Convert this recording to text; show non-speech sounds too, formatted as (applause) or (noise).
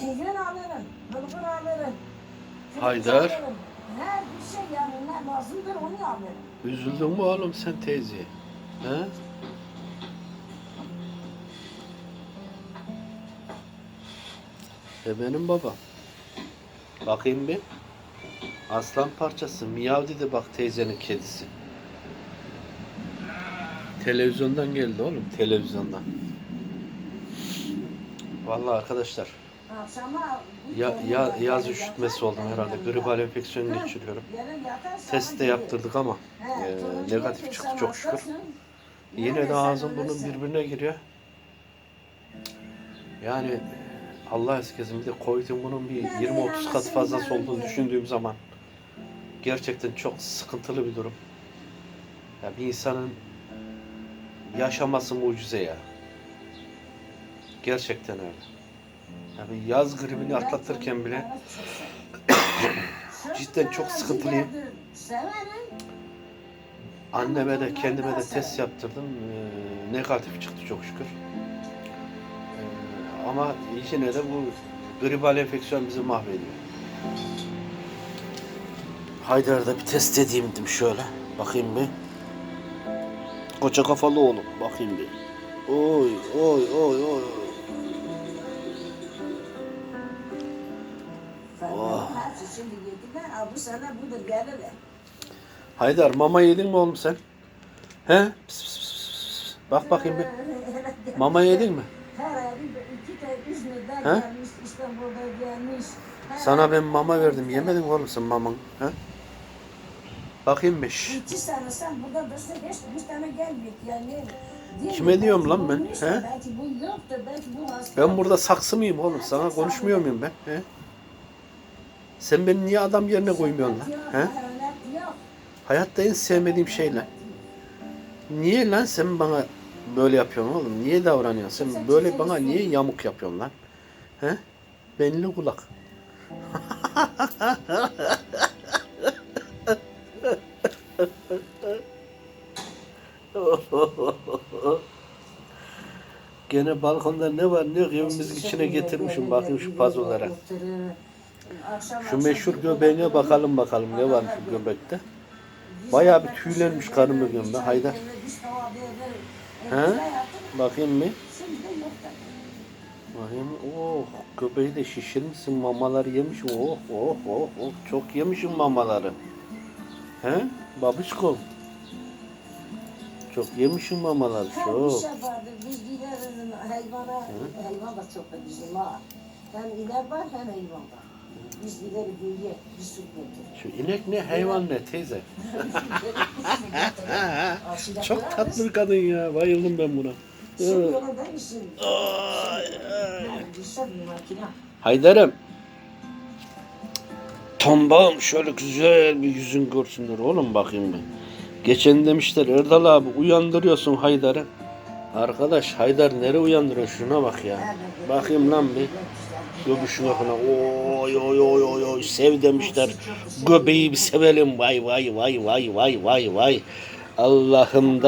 Yün alırım, bulgur alırım. pirinç Haydar. alırım. Her bir şey yani ne lazımdır onu alırım. Üzüldün mü oğlum sen teyzeye? He? E benim babam. Bakayım bir. Aslan parçası. Miyav dedi bak teyzenin kedisi. Televizyondan geldi oğlum. Televizyondan. Vallahi arkadaşlar. Ya, ya, yaz üşütmesi oldum herhalde. Gribal enfeksiyonu geçiriyorum. Test de yaptırdık ama e, negatif çıktı çok şükür. Yine de ağzım burnum birbirine giriyor. Yani Allah eskesin bir de Covid'in bunun bir 20-30 kat fazlası olduğunu düşündüğüm zaman gerçekten çok sıkıntılı bir durum. Ya bir insanın yaşaması mucize ya. Gerçekten öyle. Ya bir yaz gribini atlatırken bile (coughs) cidden çok sıkıntılıyım. Anneme de kendime de test yaptırdım. Ee, negatif çıktı çok şükür. Ee, ama yine de bu gribal enfeksiyon bizi mahvediyor. Haydar'da bir test edeyim dedim şöyle. Bakayım bir. Koca kafalı oğlum. Bakayım bir. Oy oy oy oy. Ha, bu sene budur gelirler. Haydar mama yedin mi oğlum sen? He? Pıs pıs pıs pıs. Bak bakayım bir. (laughs) Mama yedin mi? Her ay bir- iki de İzmir'den He? gelmiş, İstanbul'da gelmiş. Her Sana ay- ben mama verdim. Yemedin mi oğlum sen mamanı? He? Bakayım bir. şş. İki sene sen burada dursun, beş, beş tane gelmek yani. Değil Kime mi? diyorum Belki lan ben, bulmuşsa, he? Belki bu yoktur, belki bu hasta. Ben burada saksı mıyım oğlum? Sana konuşmuyor muyum ben? He? Sen beni niye adam yerine koymuyorsun lan? He? Hayatta en sevmediğim şey lan. Niye lan sen bana böyle yapıyorsun oğlum? Niye davranıyorsun? Sen böyle bana niye yamuk yapıyorsun lan? He? Benli kulak. (laughs) Gene balkonda ne var ne yok evimizin içine getirmişim bakayım şu pazolara. Şu meşhur göbeğine bakalım bakalım ne var şu göbekte. Bayağı bir tüylenmiş karnımı gömbe Haydar. He? Bakayım bir. Bakayım oh göbeği de şişirmişsin mamaları yemişsin oh oh oh oh çok yemişsin mamaları. He babişkom. Çok yemişsin mamaları bir çok. hayvan da çok da bizim ha. Hem inek var hem hayvan var. Biz büyüye, bir. Şu inek ne hayvan ne teyze. Çok tatlı bir kadın ya bayıldım ben buna. Ay, ay. Bir makine. Haydar'ım. Tombağım şöyle güzel bir yüzün görsünler oğlum bakayım ben. Geçen demişler Erdal abi uyandırıyorsun Haydar'ı. Arkadaş Haydar nereye uyandırıyor şuna bak ya. Bakayım lan bir. Göbüşüne falan. Oy oy oy oy oy sev demişler. Göbeği bir sevelim. Vay vay vay vay vay vay vay. Allah'ım da